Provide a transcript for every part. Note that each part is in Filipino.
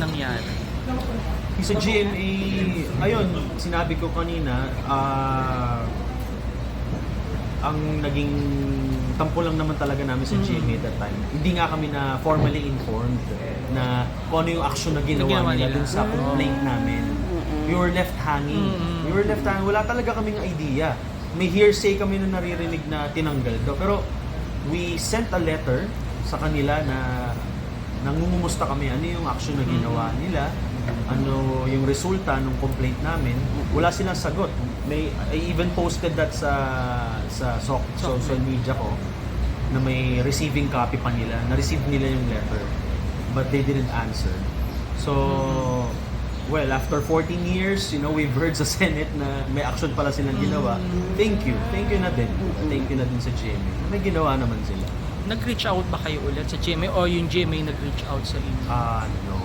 nangyari? Sa GMA, ayun, sinabi ko kanina, ah, ang naging tampo lang naman talaga namin sa GMA that time. Hindi nga kami na formally informed na kung ano yung action na ginawa, ginawa nila nila. dun sa complaint namin. We were left hanging. Mm-mm. We were left hanging. Wala talaga kaming idea. May hearsay kami na naririnig na tinanggal daw. Pero we sent a letter sa kanila na nangungumusta kami. Ano yung action na ginawa nila? Ano yung resulta ng complaint namin? Wala silang sagot. May I even posted that sa sa so, social media ko na may receiving copy pa nila. Na-receive nila yung letter but they didn't answer. So well after 14 years you know we've heard sa Senate na may action pala silang ginawa. Thank you. Thank you na din. Thank you na din sa GMA may ginawa naman sila Nag-reach out ba kayo ulit sa GMA o yung GMA nag-reach out sa inyo? ah no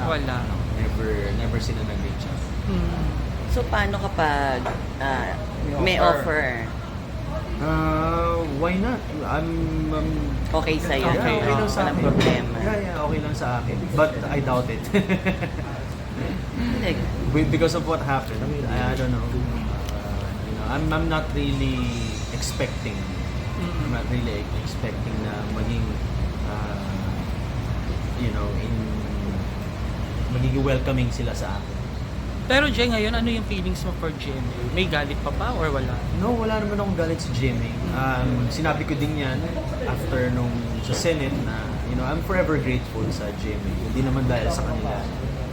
Wala. no, never never sila nag-reach out Hmm. So, paano kapag ah, May may offer. offer? Uh, why not? I'm, um, Okay sa'yo? Okay. yeah, okay lang sa Walang akin. problema? Yeah, yeah, okay lang sa akin. But I doubt it. Like, Be- because of what happened. I mean, I, I don't know. Uh, you know, I'm, I'm not really expecting. I'm not really expecting na maging, uh, you know, in magiging welcoming sila sa akin. Pero Jay, ngayon, ano yung feelings mo for GMA? May galit pa ba or wala? No, wala naman akong galit sa GMA. Um, sinabi ko din yan after nung sa Senate na, you know, I'm forever grateful sa GMA. Hindi naman dahil sa kanila.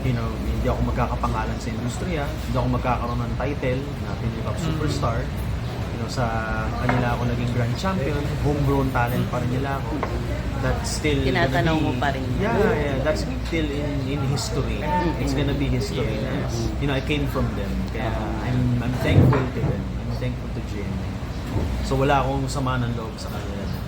You know, hindi ako magkakapangalan sa industriya, hindi ako magkakaroon ng title na Pinoy Pop Superstar. You know, sa kanila ako naging grand champion, homegrown talent pa rin nila ako. That's still Tinatanong mo pa rin. Yeah, yeah, that's still in in history. It's gonna be history na, you know, I came from them. Kaya I'm I'm thankful to them. I'm thankful to GMA. So wala akong sama ng loob sa kanila.